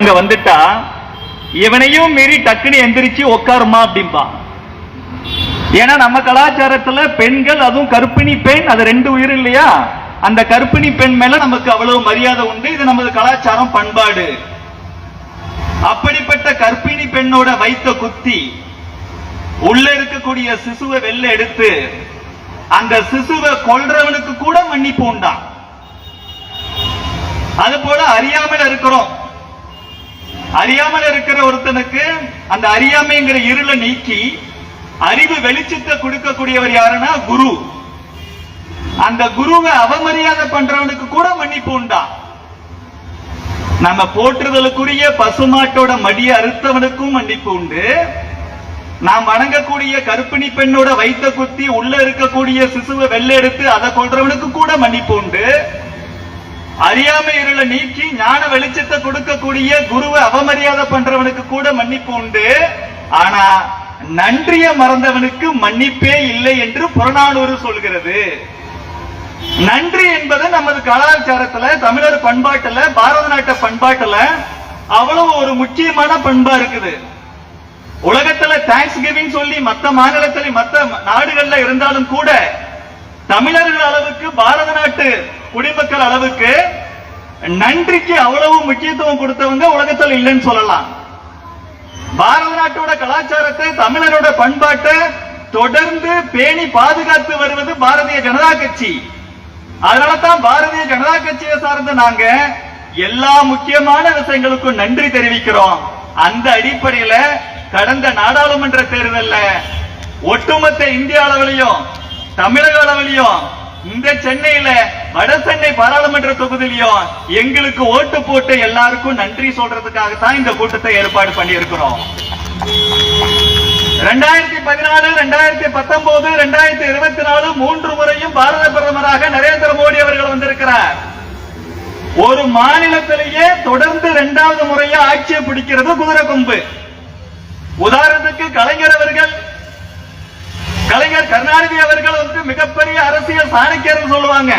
அங்க வந்துட்டா இவனையும் மீறி டக்குன்னு எந்திரிச்சு உட்காருமா அப்படிம்பா. ஏன்னா நம்ம கலாச்சாரத்துல பெண்கள் அதுவும் கர்ப்பிணி பெண் அது ரெண்டு உயிர் இல்லையா? அந்த கர்ப்பிணி பெண் மேல நமக்கு அவ்வளவு மரியாதை உண்டு இது நமது கலாச்சாரம் பண்பாடு. அப்படிப்பட்ட கர்ப்பிணி பெண்ணோட வைத்த குத்தி உள்ள இருக்கக்கூடிய சிசுவை வெளில எடுத்து அந்த சிசுவை கொல்றவனுக்கு கூட மன்னிப்பு உண்டான் அது போல அறியாமல் இருக்கிறோம். அறியாமல் இருக்கிற ஒருத்தனுக்கு அந்த அறியாமைங்கிற இருளை நீக்கி அறிவு வெளிச்சத்தை கொடுக்கக்கூடியவர் யாருன்னா குரு. அந்த குருவை அவமரியாதை பண்றவனுக்கு கூட மன்னிப்பு உண்டா? நம்ம போற்றுதலுக்குரிய பசுமாட்டோட மடியை அறுத்தவனுக்கும் மன்னிப்பு உண்டு. நாம் வணங்கக்கூடிய கருப்பிணி பெண்ணோட வைத்த குத்தி உள்ள இருக்கக்கூடிய சிசுவை வெள்ளை எடுத்து அதை கொள்றவனுக்கு கூட மன்னிப்பு உண்டு. அறியாமை இருளை நீக்கி ஞான வெளிச்சத்தை கொடுக்கக்கூடிய குருவை அவமரியாதை பண்றவனுக்கு கூட மன்னிப்பு உண்டு. ஆனா நன்றிய மறந்தவனுக்கு மன்னிப்பே இல்லை என்று புறநானூறு சொல்கிறது. நன்றி என்பது நமது கலாச்சாரத்துல தமிழர் பண்பாட்டுல பாரத நாட்டு பண்பாட்டுல அவ்வளவு ஒரு முக்கியமான பண்பா இருக்குது. உலகத்துல தேங்க்ஸ் கிவிங் சொல்லி மத்த மாநிலத்திலே மத்த நாடுகள்ல இருந்தாலும் கூட தமிழர்கள் அளவுக்கு பாரத நாட்டு குடிமக்கள் அளவுக்கு நன்றிக்கு அவ்வளவு முக்கியத்துவம் கொடுத்தவங்க உலகத்தில் இல்லைன்னு சொல்லலாம். பாரத நாட்டோட கலாச்சாரத்தை தமிழரோட பண்பாட்டை தொடர்ந்து பேணி பாதுகாத்து வருவது பாரதிய ஜனதா கட்சி. அதனால தான் பாரதிய ஜனதா கட்சியை சார்ந்த நாங்க எல்லா முக்கியமான விஷயங்களுக்கும் நன்றி தெரிவிக்கிறோம். அந்த அடிப்படையில கடந்த நாடாளுமன்ற தேர்தல்ல ஒட்டுமொத்த இந்திய அளவிலையும் தமிழக அளவிலையும் இந்த சென்னையில வட சென்னை பாராளுமன்ற தொகுதியிலையும் எங்களுக்கு ஓட்டு போட்டு எல்லாருக்கும் நன்றி சொல்றதுக்காக தான் இந்த கூட்டத்தை ஏற்பாடு பண்ணியிருக்கிறோம். ரெண்டாயிரத்தி பதினாலு ரெண்டாயிரத்தி பத்தொன்பது ரெண்டாயிரத்தி இருபத்தி நாலு மூன்று முறையும் பாரத பிரதமராக நரேந்திர மோடி அவர்கள் வந்திருக்கிறார். ஒரு மாநிலத்திலேயே தொடர்ந்து இரண்டாவது முறையா ஆட்சியை பிடிக்கிறது குதிரை கொம்பு. உதாரணத்துக்கு கலைஞர் அவர்கள் கலைஞர் கருணாநிதி அவர்கள் வந்து மிகப்பெரிய அரசியல் சாணக்கியர் சொல்லுவாங்க.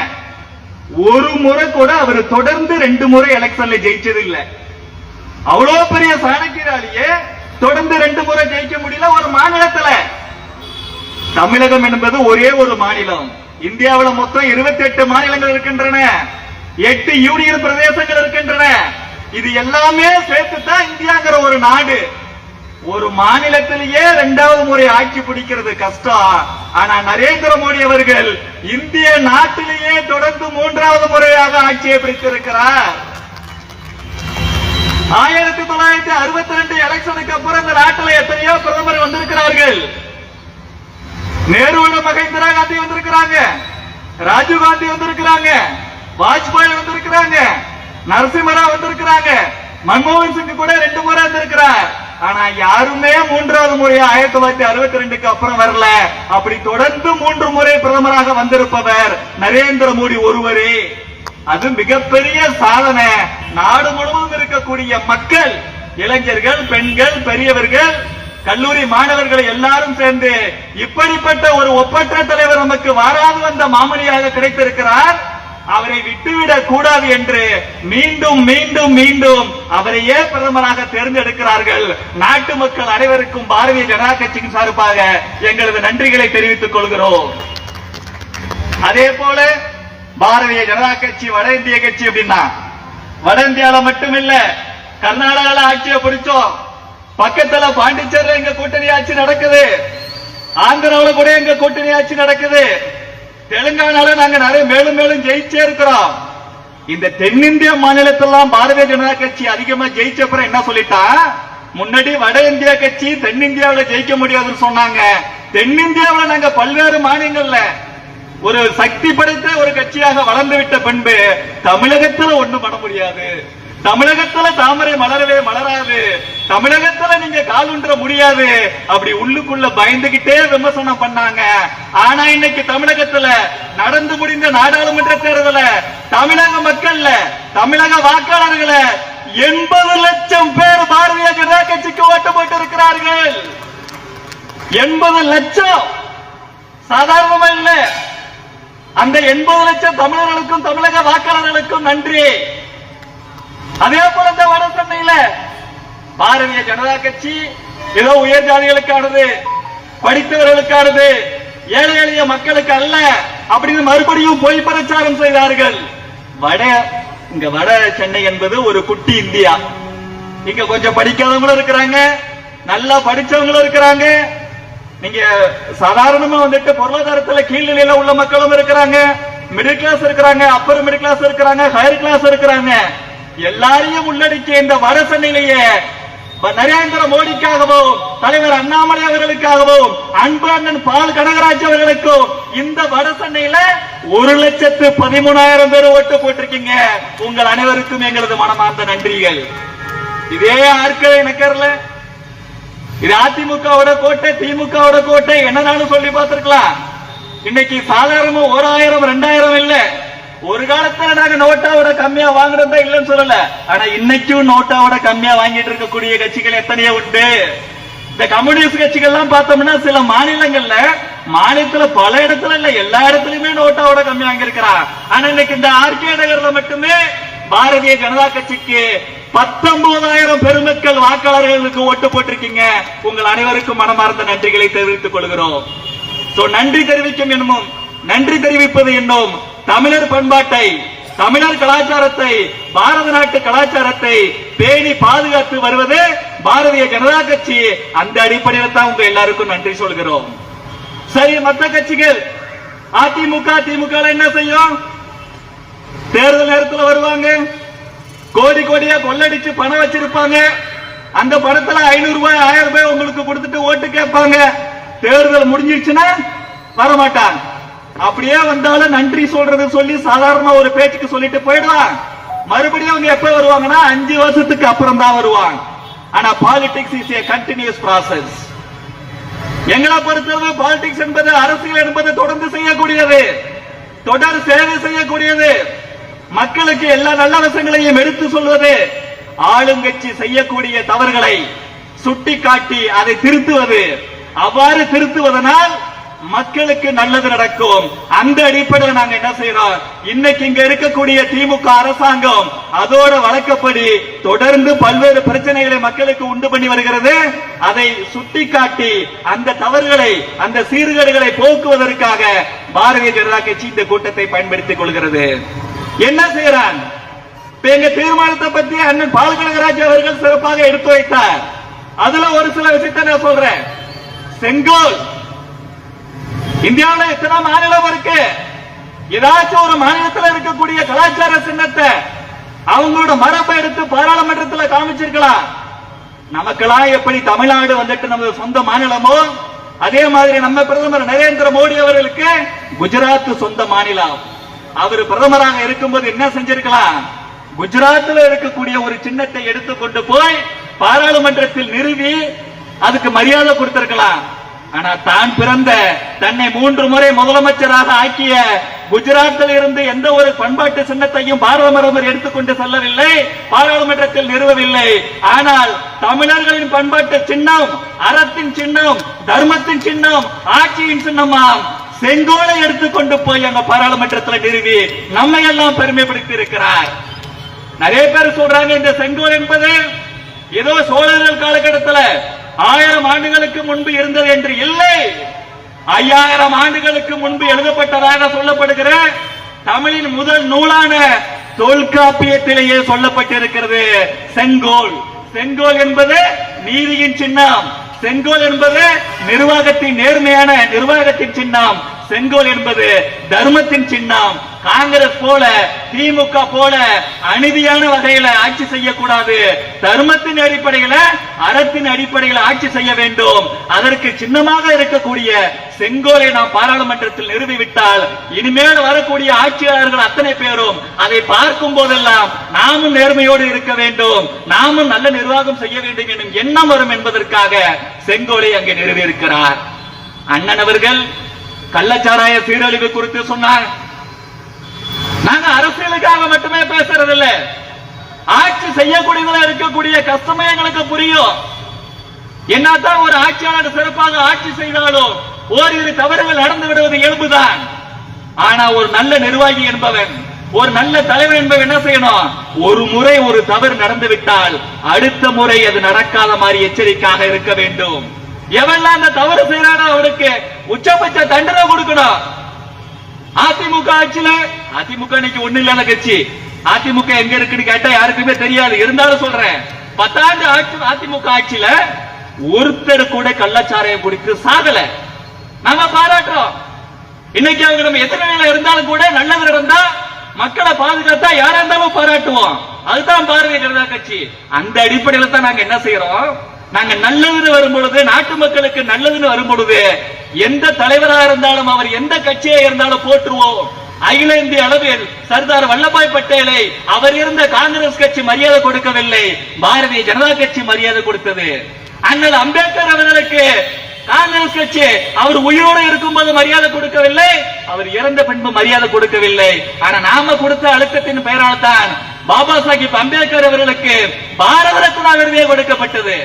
ஒரு முறை கூட அவர் தொடர்ந்து ரெண்டு முறை எலெக்ஷன்ல ஜெயிச்சது இல்ல அவ்வளவு பெரிய சாணக்கியராலேயே தொடர்ந்து ரெண்டு முறை ஜெயிக்க முடியல ஒரு மாநிலத்துல. தமிழகம் என்பது ஒரே ஒரு மாநிலம். இந்தியாவில் மொத்தம் 28 மாநிலங்கள் இருக்கின்றன. எட்டு யூனியன் பிரதேசங்கள் இருக்கின்றன. இது எல்லாமே சேர்த்து தான் இந்தியாங்கிற ஒரு நாடு. ஒரு மாநிலத்திலேயே இரண்டாவது முறை ஆட்சி பிடிக்கிறது கஷ்டம். ஆனா நரேந்திர மோடி அவர்கள் இந்திய நாட்டிலேயே தொடர்ந்து மூன்றாவது முறையாக ஆட்சியை பிடித்திருக்கிறார். ஆயிரத்தி தொள்ளாயிரத்தி அறுபத்தி ரெண்டு எலெக்ஷனுக்கு அப்புறம் இந்த நாட்டில் எத்தனையோ பிரதமர் வந்திருக்கிறார்கள். நேருவோட மகன் இந்திரா காந்தி வந்திருக்கிறாங்க. ராஜீவ் காந்தி வந்திருக்கிறாங்க. வாஜ்பாய் வந்திருக்கிறாங்க. நரசிம்மராவ் வந்திருக்கிறாங்க. மன்மோகன் சிங் கூட ரெண்டு முறை வந்திருக்கிறார். ஆனா யாருமே மூன்றாவது முறையா ஆயிரத்தி தொள்ளாயிரத்தி அறுபத்தி ரெண்டுக்கு அப்புறம் வரல. அப்படி தொடர்ந்து மூன்று முறை பிரதமராக வந்திருப்பவர் நரேந்திர மோடி ஒருவரே. அது மிகப்பெரிய சாதனை. நாடு முழுவதும் இருக்கக்கூடிய மக்கள் இளைஞர்கள் பெண்கள் பெரியவர்கள் கல்லூரி மாணவர்களை எல்லாரும் சேர்ந்து இப்படிப்பட்ட ஒரு ஒப்பற்ற தலைவர் நமக்கு வாராது வந்த மாமனியாக கிடைத்திருக்கிறார். அவரை விட்டுவிடக் கூடாது என்று மீண்டும் மீண்டும் மீண்டும் அவரையே பிரதமராக தேர்ந்தெடுக்கிறார்கள். நாட்டு மக்கள் அனைவருக்கும் பாரதிய ஜனதா கட்சியின் சார்பாக எங்களது நன்றிகளை தெரிவித்துக் கொள்கிறோம். அதே போல பாரதிய ஜனதா கட்சி வட இந்திய கட்சி அப்படின்னா வட இந்தியால மட்டுமில்ல கர்நாடகால ஆட்சியை பிடிச்சோம். பக்கத்துல பாண்டிச்சேரியில எங்க கூட்டணி ஆட்சி நடக்குது. ஆந்திராவுல கூட எங்க கூட்டணி ஆட்சி நடக்குது. தெலுங்கானால நாங்க நிறைய மேலும் மேலும் ஜெயிச்சே இருக்கிறோம். இந்த தென்னிந்திய மாநிலத்தெல்லாம் பாரதிய ஜனதா கட்சி அதிகமா ஜெயிச்ச அப்புறம் என்ன சொல்லிட்டா? முன்னாடி வட இந்தியா கட்சி தென்னிந்தியாவுல ஜெயிக்க முடியாதுன்னு சொன்னாங்க. தென்னிந்தியாவுல நாங்க பல்வேறு மாநிலங்கள்ல ஒரு சக்தி படைத்த ஒரு கட்சியாக வளர்ந்து விட்ட பின்பு தமிழகத்துல ஒண்ணும் பண்ண முடியாது. தமிழகத்துல தாமரை மலரவே மலராது. தமிழகத்துல நீங்க காலுன்ற முடியாது. அப்படி உள்ளுக்குள்ள பயந்துகிட்டே விமர்சனம் பண்ணாங்க. ஆனா இன்னைக்கு தமிழகத்துல நடந்து முடிந்த நாடாளுமன்ற தேர்தல தமிழக மக்கள்ல தமிழக வாக்காளர்கள எண்பது லட்சம் பேர் பாரதிய ஜனதா கட்சிக்கு ஓட்டு போட்டு இருக்கிறார்கள் எண்பது லட்சம். சாதாரணமா இல்ல. அந்த எண்பது லட்சம் தமிழர்களுக்கும் தமிழக வாக்காளர்களுக்கும் நன்றி. அதே போல இந்த வட சென்னையில பாரதிய ஜனதா கட்சி ஏதோ உயர் ஜாதிகளுக்கானது படித்தவர்களுக்கானது ஏழை எளிய மக்களுக்கு அல்ல அப்படின்னு மறுபடியும் பொய் பிரச்சாரம் செய்தார்கள். வட இங்க வட சென்னை என்பது ஒரு குட்டி இந்தியா. இங்க கொஞ்சம் படிக்காதவங்களும் இருக்கிறாங்க நல்லா படிச்சவங்களும் இருக்கிறாங்க. நீங்க சாதாரணமா வந்துட்டு பொருளாதாரத்துல கீழ்நிலையில உள்ள மக்களும் இருக்கிறாங்க மிடில் கிளாஸ் இருக்கிறாங்க அப்பர் மிடில் கிளாஸ் இருக்கிறாங்க ஹையர் கிளாஸ் இருக்கிறாங்க. எல்லாரையும் உள்ளடக்கிய இந்த வரச சென்னையிலேயே நரேந்திர மோடிக்காகவும் தலைவர் அண்ணாமலை அவர்களுக்காகவும் அன்பு அண்ணன் பால் கனகராஜ் அவர்களுக்கும் இந்த வட சென்னையில ஒரு லட்சத்து பதிமூணாயிரம் பேர் ஓட்டு போட்டிருக்கீங்க. உங்கள் அனைவருக்கும் எங்களது மனமார்ந்த நன்றிகள். இதே ஆட்களை நக்கர்ல இது அதிமுகவோட கோட்டை திமுகவோட கோட்டை என்னனாலும் சொல்லி பார்த்திருக்கலாம். இன்னைக்கு சாதாரணமா ஓராயிரம் ரெண்டாயிரம் இல்ல. ஒரு காலத்துல நாங்க நோட்டாவோட கம்மியா வாங்குறதா இல்லைன்னு சொல்லல. ஆனா இன்னைக்கும் நோட்டாவோட கம்மியா வாங்கிட்டு இருக்கக்கூடிய கட்சிகள் எத்தனையோ உண்டு. இந்த கம்யூனிஸ்ட் கட்சிகள் எல்லாம் பார்த்தோம்னா சில மாநிலங்கள்ல மாநிலத்துல பல இடத்துல இல்ல எல்லா இடத்துலயுமே நோட்டாவோட கம்மி வாங்கியிருக்கிறான் ஆனா இன்னைக்கு இந்த ஆர்கே நகர்ல மட்டுமே பாரதிய ஜனதா கட்சிக்கு பத்தொன்பதாயிரம் பெருமக்கள் வாக்காளர்களுக்கு ஓட்டு போட்டிருக்கீங்க. உங்கள் அனைவருக்கும் மனமார்ந்த நன்றிகளை தெரிவித்துக் கொள்கிறோம். சோ நன்றி தெரிவிக்கும் என்னும் நன்றி தெரிவிப்பது என்னும் தமிழர் பண்பாட்டை தமிழர் கலாச்சாரத்தை பாரத நாட்டு கலாச்சாரத்தை பேணி பாதுகாத்து வருவது பாரதிய ஜனதா கட்சி. அந்த அடிப்படையில் தான் உங்க எல்லாருக்கும் நன்றி சொல்கிறோம். சரி மற்ற கட்சிகள் அதிமுக திமுக என்ன செய்யும்? தேர்தல் நேரத்தில் வருவாங்க. கோடி கோடியா கொள்ளடிச்சு பணம் வச்சிருப்பாங்க. அந்த பணத்துல ஐநூறு ரூபாய் ஆயிரம் ரூபாய் உங்களுக்கு கொடுத்துட்டு ஓட்டு கேட்பாங்க. தேர்தல் முடிஞ்சிருச்சுன்னா வரமாட்டாங்க. அப்படியே வந்தாலும் நன்றி சொல்றது சொல்லி சாதாரண ஒரு பேச்சுக்கு சொல்லிட்டு போயிடுவாங்க. மறுபடியும் அவங்க எப்ப வருவாங்கன்னா அஞ்சு வருஷத்துக்கு அப்புறம் தான் வருவாங்க. ஆனா politics is a continuous process எங்களை பொறுத்தவரை பாலிடிக்ஸ் என்பது அரசியல் என்பது தொடர்ந்து செய்யக்கூடியது. தொடர் சேவை செய்யக்கூடியது. மக்களுக்கு எல்லா நல்ல விஷயங்களையும் எடுத்து சொல்வது. ஆளுங்கட்சி செய்யக்கூடிய தவறுகளை சுட்டிக்காட்டி அதை திருத்துவது. அவ்வாறு திருத்துவதனால் மக்களுக்கு நல்லது நடக்கும். அந்த அடிப்படையில் நாங்க என்ன செய்யறோம் இன்னைக்கு இங்க இருக்கக்கூடிய திமுக அரசாங்கம் அதோட வழக்கப்படி தொடர்ந்து பல்வேறு பிரச்சனைகளை மக்களுக்கு உண்டு பண்ணி வருகிறது. அதை சுட்டிக்காட்டி அந்த தவறுகளை அந்த சீர்கேடுகளை போக்குவதற்காக பாரதிய ஜனதா கட்சி இந்த கூட்டத்தை பயன்படுத்திக் கொள்கிறது. என்ன செய்யறான் எங்க தீர்மானத்தை பத்தி அண்ணன் பால் கனகராஜ் அவர்கள் சிறப்பாக எடுத்து வைத்தார் அதுல ஒரு சில விஷயத்தை நான் சொல்றேன். செங்கோல் இந்தியாவுல எத்தனை மாநிலம் இருக்கு? ஏதாச்சும் ஒரு மாநிலத்துல இருக்கக்கூடிய கலாச்சார சின்னத்தை அவங்களோட மரபை எடுத்து பாராளுமன்றத்துல காமிச்சிருக்கலாம். நமக்கெல்லாம் எப்படி தமிழ்நாடு வந்துட்டு நம்ம சொந்த மாநிலமோ அதே மாதிரி நம்ம பிரதமர் நரேந்திர மோடி அவர்களுக்கு குஜராத் சொந்த மாநிலம். அவர் பிரதமராக இருக்கும்போது என்ன செஞ்சிருக்கலாம்? குஜராத்தில் இருக்கக்கூடிய ஒரு சின்னத்தை எடுத்துக்கொண்டு போய் பாராளுமன்றத்தில் நிறுவி அதுக்கு மரியாதை கொடுத்திருக்கலாம். ஆனா தான் பிறந்த தன்னை மூன்று முறை முதலமைச்சராக ஆக்கிய குஜராத்தில் இருந்து எந்த ஒரு பண்பாட்டு சின்னத்தையும் பாரத பிரதமர் எடுத்துக்கொண்டு செல்லவில்லை பாராளுமன்றத்தில் நிறுவவில்லை. ஆனால் தமிழர்களின் பண்பாட்டு சின்னம் அறத்தின் சின்னம் தர்மத்தின் சின்னம் ஆட்சியின் சின்னமாம். செங்கோலை எடுத்துக்கொண்டு போய் அங்க பாராளுமன்றத்தில் நிறுவி நம்மை எல்லாம் பெருமைப்படுத்தி இருக்கிறார் நிறைய பேர் சொல்றாங்க இந்த செங்கோல் என்பது ஏதோ சோழர்கள் காலகட்டத்தில் ஆயிரம் ஆண்டுகளுக்கு முன்பு இருந்தது என்று இல்லை. ஐயாயிரம் ஆண்டுகளுக்கு முன்பு எழுதப்பட்டதாக சொல்லப்படுகிற தமிழின் முதல் நூலான தொல்காப்பியத்திலேயே சொல்லப்பட்டிருக்கிறது செங்கோல். செங்கோல் என்பது நீதியின் சின்னம். செங்கோல் என்பது நிர்வாகத்தின் நேர்மையான நிர்வாகத்தின் சின்னம். செங்கோல் என்பது தர்மத்தின் சின்னம். காங்கிரஸ் போல திமுக போல அநீதியான வகையில ஆட்சி செய்யக்கூடாது. தர்மத்தின் அடிப்படையில அறத்தின் அடிப்படையில் ஆட்சி செய்ய வேண்டும். அதற்கு சின்னமாக இருக்கக்கூடிய செங்கோலை நாம் பாராளுமன்றத்தில் நிறுவிவிட்டால் இனிமேல் வரக்கூடிய ஆட்சியாளர்கள் அத்தனை பேரும் அதை பார்க்கும் போதெல்லாம் நாமும் நேர்மையோடு இருக்க வேண்டும். நாமும் நல்ல நிர்வாகம் செய்ய வேண்டும் எனும் எண்ணம் வரும் என்பதற்காக செங்கோலை அங்கே நிறுவியிருக்கிறார். அண்ணன் அவர்கள் கள்ளச்சாராய சீரழிவு குறித்து சொன்னார். நாங்க அரசியலுக்காக மட்டுமே பேசுறது இல்ல ஆட்சி செய்யக்கூடியதுல இருக்கக்கூடிய கஷ்டமே எங்களுக்கு புரியும். என்னதான் ஒரு ஆட்சியாளர் சிறப்பாக ஆட்சி செய்தாலும் ஓரிரு தவறுகள் நடந்து விடுவது இயல்புதான் ஆனா ஒரு நல்ல நிர்வாகி என்பவன் ஒரு நல்ல தலைவர் என்பவன் என்ன செய்யணும்? ஒரு முறை ஒரு தவறு நடந்து விட்டால் அடுத்த முறை அது நடக்காத மாதிரி எச்சரிக்கையாக இருக்க வேண்டும். எவெல்லாம் அந்த தவறு செய்யறானோ அவனுக்கு உச்சபட்ச தண்டனை கொடுக்கணும். அதிமுக ஆட்சியில அதிமுக இன்னைக்கு ஒண்ணு இல்லாத கட்சி. அதிமுக எங்க இருக்குன்னு கேட்டா யாருக்குமே தெரியாது. இருந்தாலும் சொல்றேன். பத்தாண்டு ஆட்சி அதிமுக ஆட்சியில ஒருத்தர் கூட கள்ளச்சாரையை குடித்து சாகல. நாங்க பாராட்டுறோம். இன்னைக்கு அவங்க நம்ம எத்தனை வேலை இருந்தாலும் கூட நல்லது நடந்தா மக்களை பாதுகாத்தா யாரா இருந்தாலும் பாராட்டுவோம். அதுதான் பாரதிய ஜனதா கட்சி. அந்த அடிப்படையில தான் நாங்க என்ன செய்யறோம் நாங்க நல்லதுன்னு வரும் பொழுது நாட்டு மக்களுக்கு நல்லதுன்னு வரும் பொழுது எந்த தலைவரா இருந்தாலும் அவர் எந்த கட்சியா இருந்தாலும் போற்றுவோம். அகில இந்திய அளவில் சர்தார் வல்லபாய் பட்டேலை அவர் இருந்த காங்கிரஸ் கட்சி மரியாதை கொடுக்கவில்லை. பாரதிய ஜனதா கட்சி மரியாதை கொடுத்தது. அண்ணல் அம்பேத்கர் அவர்களுக்கு காங்கிரஸ் கட்சி அவர் உயிரோடு இருக்கும்போது மரியாதை கொடுக்கவில்லை. அவர் இறந்த பின்பு மரியாதை கொடுக்கவில்லை. ஆனா நாம கொடுத்த அழுத்தத்தின் பெயரால் தான் பாபா சாஹிப் அம்பேத்கர் அவர்களுக்கு பாரத ரத்னா விருதே கொடுக்கப்பட்டது.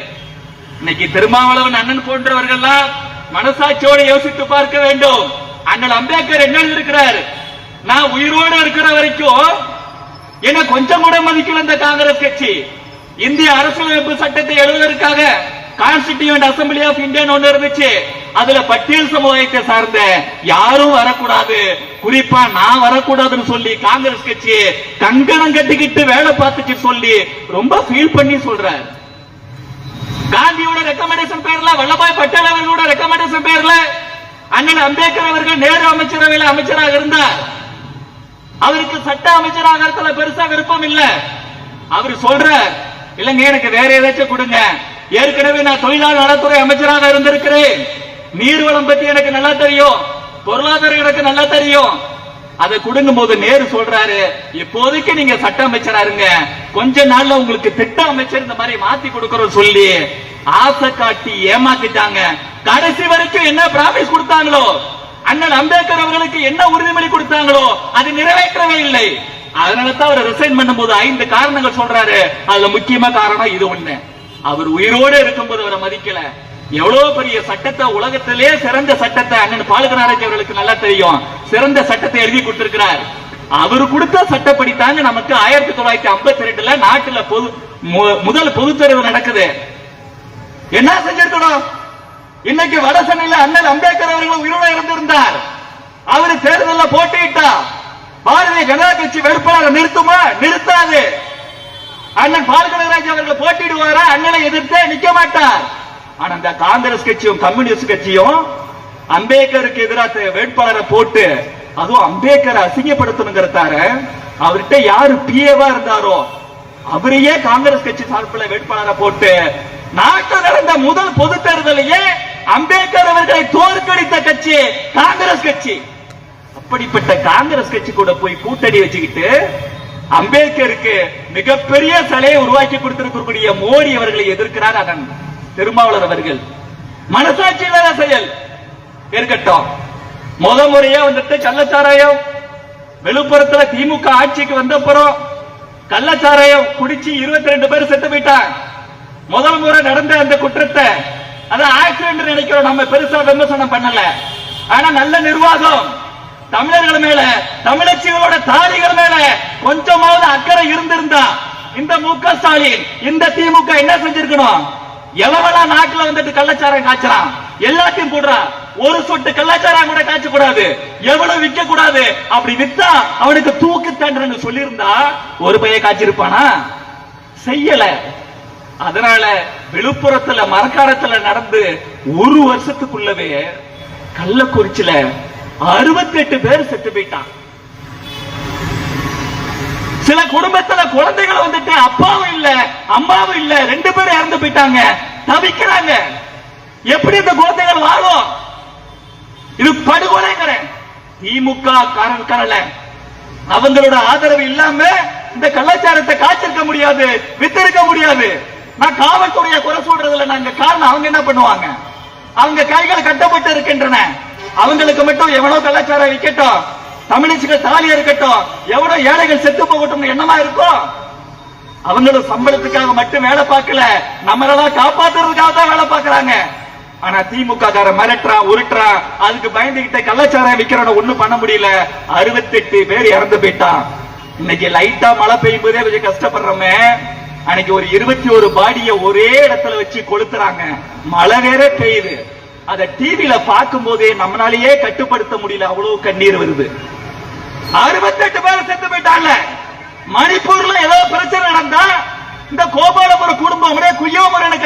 இன்னைக்கு திருமாவளவன் அண்ணன் போன்றவர்கள்லாம் மனசாட்சியோடு யோசித்து பார்க்க வேண்டும். அண்ணல் அம்பேத்கர் என்ன எழுதியிருக்கிறார்? நான் உயிரோடு இருக்கிற வரைக்கும் என்ன கொஞ்சம் கூட மதிக்கல இந்த காங்கிரஸ் கட்சி. இந்திய அரசியலமைப்பு சட்டத்தை எழுதுவதற்காக கான்ஸ்டிடியூண்ட் அசம்பிளி ஆஃப் இந்தியன் ஒன்று இருந்துச்சு. அதுல பட்டியல் சமுதாயத்தை சார்ந்த யாரும் வரக்கூடாது. குறிப்பா நான் வரக்கூடாதுன்னு சொல்லி காங்கிரஸ் கட்சி கங்கணம் கட்டிக்கிட்டு வேலை பார்த்துச்சு சொல்லி ரொம்ப ஃபீல் பண்ணி சொல்றாரு. ரெக்கமெண்டேஷன் பேர்ல வல்லபாய் பட்டேல் அவர்களோட ரெக்கமெண்டேஷன் பேர்ல அண்ணன் அம்பேத்கர் அவர்கள் நேரு அமைச்சரவையில் அமைச்சராக இருந்தார். அவருக்கு சட்ட அமைச்சராகிறதுல பெருசா விருப்பம் இல்ல. அவர் சொல்ற இல்லங்க எனக்கு வேற ஏதாச்சும் கொடுங்க. ஏற்கனவே நான் தொழிலாளர் நலத்துறை அமைச்சராக இருந்திருக்கிறேன். நீர்வளம் பத்தி எனக்கு நல்லா தெரியும். பொருளாதாரம் எனக்கு நல்லா தெரியும். அதை கொடுக்கும் போது நேரு சொல்றாரு இப்போதைக்கு நீங்க சட்ட அமைச்சரா இருங்க. கொஞ்ச நாள்ல உங்களுக்கு திட்ட அமைச்சர் இந்த மாதிரி மாத்தி கொடுக்கறோம் சொல்லி ஆசை காட்டி ஏமாத்திட்டாங்க. கடைசி வரைக்கும் என்ன பிராமிஸ் கொடுத்தாங்களோ அண்ணன் அம்பேத்கர் அவர்களுக்கு என்ன உறுதிமொழி கொடுத்தாங்களோ அது நிறைவேற்றவே இல்லை. அதனால தான் அவர் ரிசைன் பண்ணும்போது ஐந்து காரணங்கள் சொல்றாரு. அதுல முக்கியமா காரணம் இது ஒண்ணு. அவர் உயிரோடு இருக்கும்போது அவரை மதிக்கல. எவ்வளவு பெரிய சட்டத்தை உலகத்திலே சிறந்த சட்டத்தை அண்ணன் பாலகநாராஜ் அவர்களுக்கு நல்லா தெரியும். சிறந்த சட்டத்தை எழுதி கொடுத்திருக்கிறார். அவர் கொடுத்த சட்டப்படி தாங்க நமக்கு ஆயிரத்தி தொள்ளாயிரத்தி ஐம்பத்தி ரெண்டுல நாட்டுல பொது மு- முதல் பொதுத் தேர்வு நடக்குது. என்ன செஞ்சிருக்கணும்? இன்னைக்கு வட சென்னையில அண்ணல் அம்பேத்கர் அவர்கள் உயிரோட இருந்திருந்தார். அவர் தேர்தலில் போட்டியிட்டா. பாரதிய ஜனதா கட்சி வேட்பாளர் நிறுத்துமா? நிறுத்தாது. அண்ணன் பால்கனராஜ் அவர்கள் போட்டிடுவாரா அண்ணனை எதிர்த்தே நிக்க மாட்டார். ஆனா இந்த காங்கிரஸ் கட்சியும் கம்யூனிஸ்ட் கட்சியும் அம்பேத்கருக்கு எதிராக வேட்பாளரை போட்டு அதுவும் அம்பேத்கரை அசிங்கப்படுத்தணுங்கிறதார அவர்கிட்ட யாரு பிஏவா இருந்தாரோ அவரையே காங்கிரஸ் கட்சி சார்பில் வேட்பாளரை போட்டு நாட்டில் நடந்த முதல் பொது தேர்தலையே அம்பேத்கர் அவர்களை தோற்கடித்த கட்சி காங்கிரஸ் கட்சி. அப்படிப்பட்ட காங்கிரஸ் கட்சி கூட போய் கூட்டணி வச்சுக்கிட்டு அம்பேத்கருக்கு மிகப்பெரிய சிலையை உருவாக்கி கொடுத்திருக்கக்கூடிய மோடி அவர்களை எதிர்க்கிறார் அதன் திருமாவளர் அவர்கள். மனசாட்சி இல்லாத செயல் இருக்கட்டும். முத முறையா வந்துட்டு கள்ளச்சாராயம் விழுப்புரத்துல திமுக ஆட்சிக்கு வந்த அப்புறம் கள்ளச்சாராயம் குடிச்சு இருபத்தி ரெண்டு பேர் செத்து போயிட்டாங்க. முதல் முறை நடந்த அந்த குற்றத்தை அது ஆக்சிடென்ட் நினைக்கிறோம். நம்ம பெருசா விமர்சனம் பண்ணல. ஆனா நல்ல நிர்வாகம். தமிழர்கள் மேல தமிழச்சிகளோட தாலிகள் மேல கொஞ்சமாவது அக்கறை இருந்திருந்தா இந்த மு க ஸ்டாலின் இந்த திமுக என்ன செஞ்சிருக்கணும்? எவெல்லாம் நாட்டுல வந்துட்டு கள்ளச்சாரம் காய்ச்சறான் எல்லாத்தையும் போடுறான் ஒரு சொட்டு கள்ளச்சாரம் கூட காய்ச்ச கூடாது எவ்வளவு விற்க கூடாது அப்படி வித்தா அவனுக்கு தூக்கு தண்டனை சொல்லியிருந்தா ஒரு பையன் காய்ச்சிருப்பானா? செய்யல. அதனால விழுப்புரத்துல மரக்காரத்துல நடந்து ஒரு வருஷத்துக்குள்ளவே கள்ளக்குறிச்சியில அறுபத்தெட்டு பேர் செத்து போயிட்டான் சில குடும்பத்துல குழந்தைகள் வந்துட்டு அப்பாவும் இல்ல அம்மாவும் இல்ல ரெண்டு பேரும் இறந்து போயிட்டாங்க. தவிக்கிறாங்க. எப்படி இந்த குழந்தைகள் வாழும்? இது படுகொலைங்கிறேன் திமுக காரன் கரல அவங்களோட ஆதரவு இல்லாம இந்த கலாச்சாரத்தை காய்ச்சிருக்க முடியாது வித்திருக்க முடியாது. நான் காவல்துறையை குறை சொல்றதுல நாங்க காரணம். அவங்க என்ன பண்ணுவாங்க? அவங்க கைகள் கட்டப்பட்டு இருக்கின்றன. அவங்களுக்கு மட்டும் எவ்வளவு கலாச்சாரம் இருக்கட்டும் தமிழிச்சுக்கு தாலி இருக்கட்டும் எவ்வளவு ஏழைகள் செத்து போகட்டும் என்னமா இருக்கும் அவங்களும் சம்பளத்துக்காக மட்டும் வேலை பார்க்கல. நம்மளெல்லாம் காப்பாத்துறதுக்காக தான் வேலை பார்க்கறாங்க. ஆனா திமுக கார மிரட்டுறா உருட்டுறா அதுக்கு பயந்துகிட்ட கள்ளச்சாரம் விக்கிறவன ஒண்ணும் பண்ண முடியல. அறுபத்தெட்டு பேர் இறந்து போயிட்டான். இன்னைக்கு லைட்டா மழை பெய்யும் போதே கொஞ்சம் கஷ்டப்படுறோமே. அன்னைக்கு ஒரு இருபத்தி ஒரு பாடிய ஒரே இடத்துல வச்சு கொளுத்துறாங்க. மழை வேற பெய்யுது. அதை டிவியில பார்க்கும் போதே நம்மளாலேயே கட்டுப்படுத்த முடியல. அவ்வளவு கண்ணீர் வருது. அறுபத்தெட்டு பேர் செத்து போயிட்டாங்க. மணிப்பூர்ல ஏதோ பிரச்சனை நடந்தா இந்த கோபாலபுர குடும்பம் ஒரே எனக்கு முறைன்னு